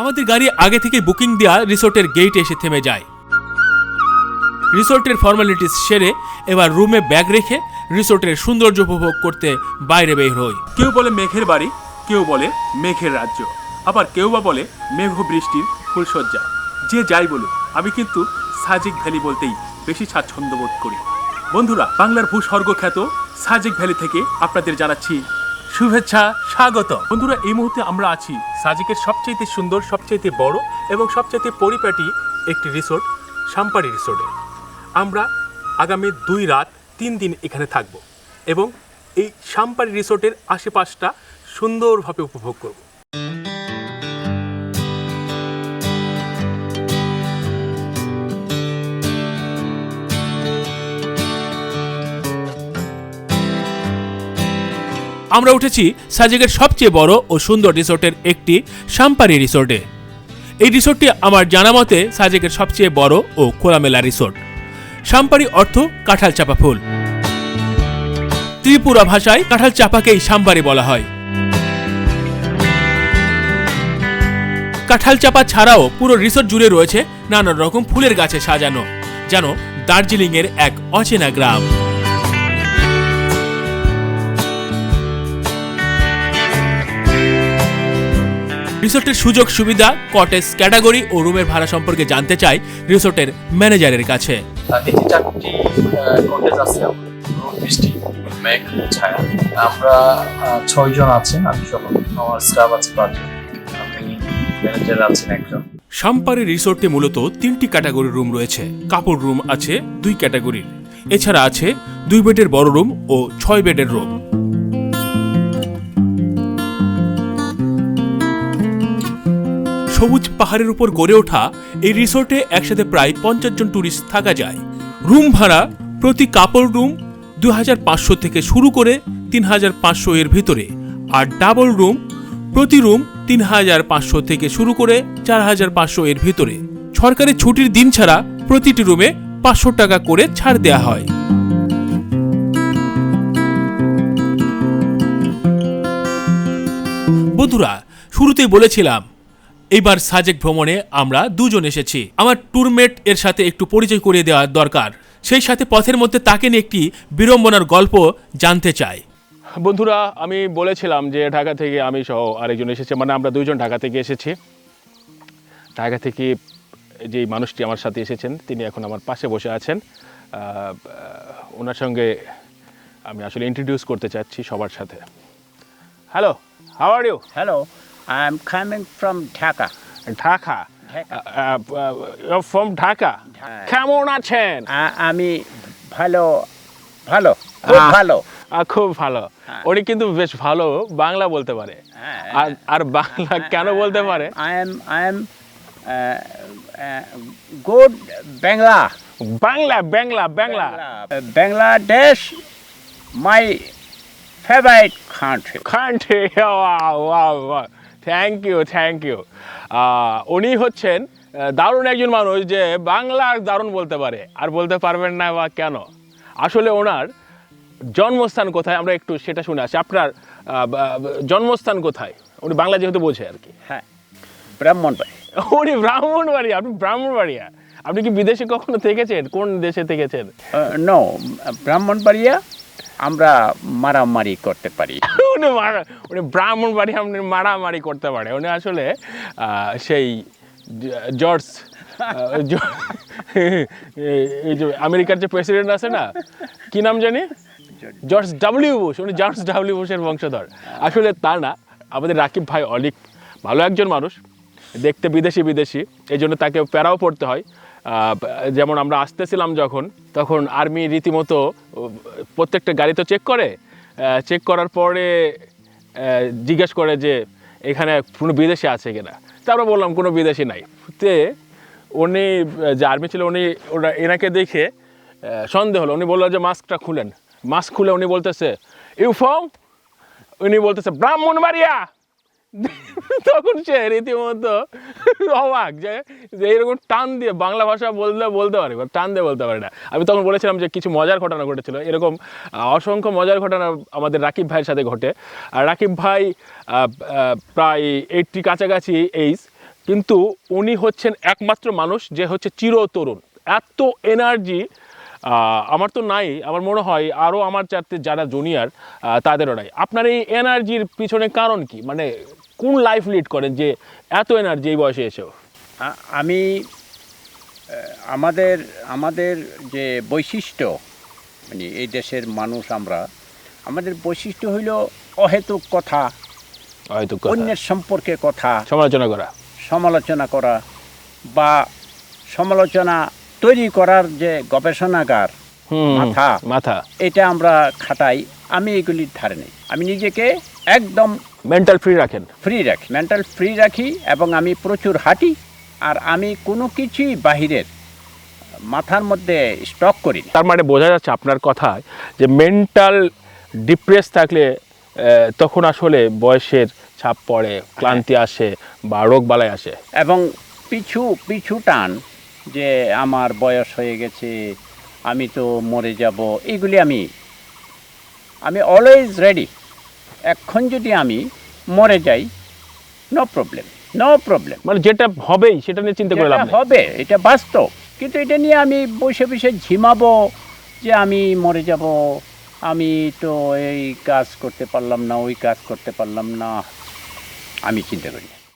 আমাদের গাড়ি আগে থেকে বুকিং দেওয়া রিসোর্টের গেটে এসে থেমে যায়। রিসোর্টের ফর্মালিটিস সেরে এবার রুমে ব্যাগ রেখে রিসোর্টের সৌন্দর্য উপভোগ করতে বাইরে বের হই। কেউ বলে মেঘের বাড়ি, কেউ বলে মেঘের রাজ্য। আবার কেউ বা বলে মেঘ বৃষ্টির ফুলসজ্জা যে যাই বলুক, আমি কিন্তু সাজিক ভ্যালি বলতেই বেশি স্বাচ্ছন্দ্য বোধ করি। বন্ধুরা, বাংলার ভূস্বর্গ খ্যাত সাজেক ভ্যালি থেকে আপনাদের জানাচ্ছি শুভেচ্ছা স্বাগত বন্ধুরা, এই মুহূর্তে আমরা আছি সাজিকের সবচাইতে সুন্দর, সবচাইতে বড় এবং সবচাইতে পরিপাটি একটি রিসোর্ট, সাম্পারি রিসোর্টে। আমরা আগামী দুই রাত তিন দিন এখানে থাকব এবং এই সাম্পারি রিসোর্টের আশেপাশটা সুন্দরভাবে উপভোগ করব। আমরা উঠেছি সাজেকের সবচেয়ে বড় ও সুন্দর রিসোর্টের একটি সাম্পারি রিসোর্টে। এই রিসোর্টটি আমার জানা মতে সাজেকের সবচেয়ে বড় ও খোলামেলা রিসোর্ট। সাম্পারি অর্থ কাঁঠাল চাপা ফুল। ত্রিপুরা ভাষায় কাঁঠাল চাপাকেই সাম্বারি বলা হয়। কাঁঠাল চাপা ছাড়াও পুরো রিসোর্ট জুড়ে রয়েছে নানা রকম ফুলের গাছে সাজানো, যেন দার্জিলিং এর এক অচেনা গ্রাম। রিসোর্টের সুযোগ সুবিধা কটেজ ক্যাটাগরি ও রুমের ভাড়া সম্পর্কে জানতে চাই রিসোর্টের ম্যানেজারের কাছে। আর এই যে চারটি কটেজ আছে বৃষ্টি মেঘ ছায়া। আমরা ছয়জন আছেন আমি সহ আমার স্টাফ আছে পাঁচজন। ম্যানেজার আছেন একজন। সাম্পারি রিসোর্টে মূলত তিনটি ক্যাটাগরির রুম রয়েছে। কাপড় রুম আছে দুই ক্যাটাগরির এছাড়া আছে দুই বেডের বড় রুম ও ছয় বেডের রুম পাহাড়ের উপর গড়ে ওঠা এই রিসোর্টে একসাথে প্রায় পঞ্চাশ জন ট্যুরিস্ট থাকা যায়। রুম ভাড়া প্রতি কাপড় রুম দু হাজার পাঁচশো থেকে শুরু করে তিন হাজার পাঁচশো এর ভিতরে। আর ডাবল রুম প্রতি রুম তিন হাজার পাঁচশো থেকে শুরু করে চার হাজার পাঁচশো এর ভিতরে। সরকারি ছুটির দিন ছাড়া প্রতিটি রুমে পাঁচশো টাকা করে ছাড় দেয়া হয়। বন্ধুরা, শুরুতেই বলেছিলাম এইবার সাজেক ভ্রমণে আমরা দুজন এসেছি। আমার ট্যুরমেট এর সাথে একটু পরিচয় করিয়ে দেওয়া দরকার। সেই সাথে পথের মধ্যে তাকে নিয়ে একটি বিড়ম্বনার গল্প জানতে চাই। বন্ধুরা আমি বলেছিলাম যে ঢাকা থেকে আমি সহ আরেকজন এসেছে মানে আমরা দুইজন ঢাকা থেকে এসেছি। ঢাকা থেকে যেই মানুষটি আমার সাথে এসেছেন তিনি এখন আমার পাশে বসে আছেন। ওনার সঙ্গে আমি আসলে ইন্ট্রোডিউস করতে চাচ্ছি সবার সাথে। Hello how are you I'm coming from Dhaka. Dhaka. From Dhaka হ্যাঁ। কেমন আছেন আ- আমি ভালো ভালো খুব আহ, ভালো আহ, খুব ভালো হ্যাঁ। উনি কিন্তু বেশ ভালো বাংলা বলতে পারে হ্যাঁ। আর আর বাংলা কেন বলতে পারে I am I am uh, uh, good Bangla. Bangla Bangla Bangla Uh, Bangladesh, my favorite country. Country thank you thank you উনি হচ্ছেন দারুণ একজন মানুষ যে বাংলা দারুণ বলতে পারে। আর বলতে পারবেন না বা কেন? আসলে ওনার জন্মস্থান কোথায়? আমরা একটু সেটা শুনে আসি। আপনার জন্মস্থান কোথায়? উনি বাংলা যেহেতু বোঝে আর কি। হ্যাঁ ব্রাহ্মণবাড়ি উনি ব্রাহ্মণবাড়িয়া? আপনি ব্রাহ্মণবাড়িয়া? আপনি কি বিদেশে কখনো থেকেছেন? কোন দেশে থেকেছেন? নো ব্রাহ্মণবাড়িয়া আমরা মারামারি করতে পারি। উনি মারা, উনি ব্রাহ্মণবাড়ি আপনি মারামারি করতে পারে। উনি আসলে সেই জর্জ এই যে আমেরিকার যে প্রেসিডেন্ট আছে না, কি নাম জানি? জর্জ ডাব্লিউ বুশ, উনি জর্জ ডাব্লিউ বুশের বংশধর। আসলে তা না, আমাদের রাকিব ভাই অলিক, ভালো একজন মানুষ, দেখতে বিদেশি বিদেশি এই জন্য তাকে প্যারাও পড়তে হয়। যেমন আমরা আসতেছিলাম যখন, তখন আর্মি রীতিমতো প্রত্যেকটা গাড়ি তো চেক করে চেক করার পরে জিজ্ঞেস করে যে এখানে কোনো বিদেশি আছে কিনা। তারপর বললাম, কোনো বিদেশি নাই। তে উনি, যে আর্মি ছিল, উনি, ওরা এনাকে দেখে সন্দেহ হলো। উনি বলল যে মাস্কটা খুলেন। মাস্ক খুলে উনি বলতেছে, ইউফর্ম? উনি বলতেছে, ব্রাহ্মণবাড়িয়া! তখন সে রীতিমতো অবাক যে যে এরকম টান দিয়ে বাংলা ভাষা বললে বলতে পারে, বা টান দিয়ে বলতে পারে না। আমি তখন বলেছিলাম যে কিছু মজার ঘটনা ঘটেছিল। এরকম অসংখ্য মজার ঘটনা আমাদের রাকিব ভাইয়ের সাথে ঘটে। আর রাকিব ভাই প্রায় এইটটি কাছাকাছি এইজ কিন্তু উনি হচ্ছেন একমাত্র মানুষ যে হচ্ছে চিরতরুণ এত এনার্জি আমার তো নাই, আমার মনে হয় আরও আমার চারতে যারা জুনিয়র তাদেরও নাই। আপনার এই এনার্জির পিছনে কারণ কি? মানে কোন লাইফ লিড করেন যে এত এনার্জি এই বয়সে এসেও আমি আমাদের আমাদের যে বৈশিষ্ট্য মানে এই দেশের মানুষ আমরা আমাদের বৈশিষ্ট্য হইল অহেতুক কথা। অন্যের সম্পর্কে কথা সমালোচনা করা সমালোচনা করা বা সমালোচনা তৈরি করার যে গবেষণাগার মাথা। মাথা এটা আমরা খাটাই আমি এগুলির ধারে নেই আমি নিজেকে একদম মেন্টাল ফ্রি রাখেন। ফ্রি রাখি মেন্টাল ফ্রি রাখি এবং আমি প্রচুর হাঁটি আর আমি কোনো কিছুই বাহিরের মাথার মধ্যে স্টক করি তার মানে বোঝা যাচ্ছে আপনার কথায় যে মেন্টাল ডিপ্রেস থাকলে তখন আসলে বয়সের ছাপ পড়ে ক্লান্তি আসে বা রোগ বালাই আসে। এবং পিছু পিছু টান যে আমার বয়স হয়ে গেছে আমি তো মরে যাব এগুলি আমি আমি অলওয়েজ রেডি এখন যদি আমি মরে যাই নো প্রবলেম নো প্রবলেম মানে যেটা হবেই সেটা নিয়ে চিন্তা করে লাভ হবে এটা বাস্তব। কিন্তু এটা নিয়ে আমি বসে বসে ঝিমাবো যে আমি মরে যাব আমি তো এই কাজ করতে পারলাম না ওই কাজ করতে পারলাম না। আমি চিন্তা করি।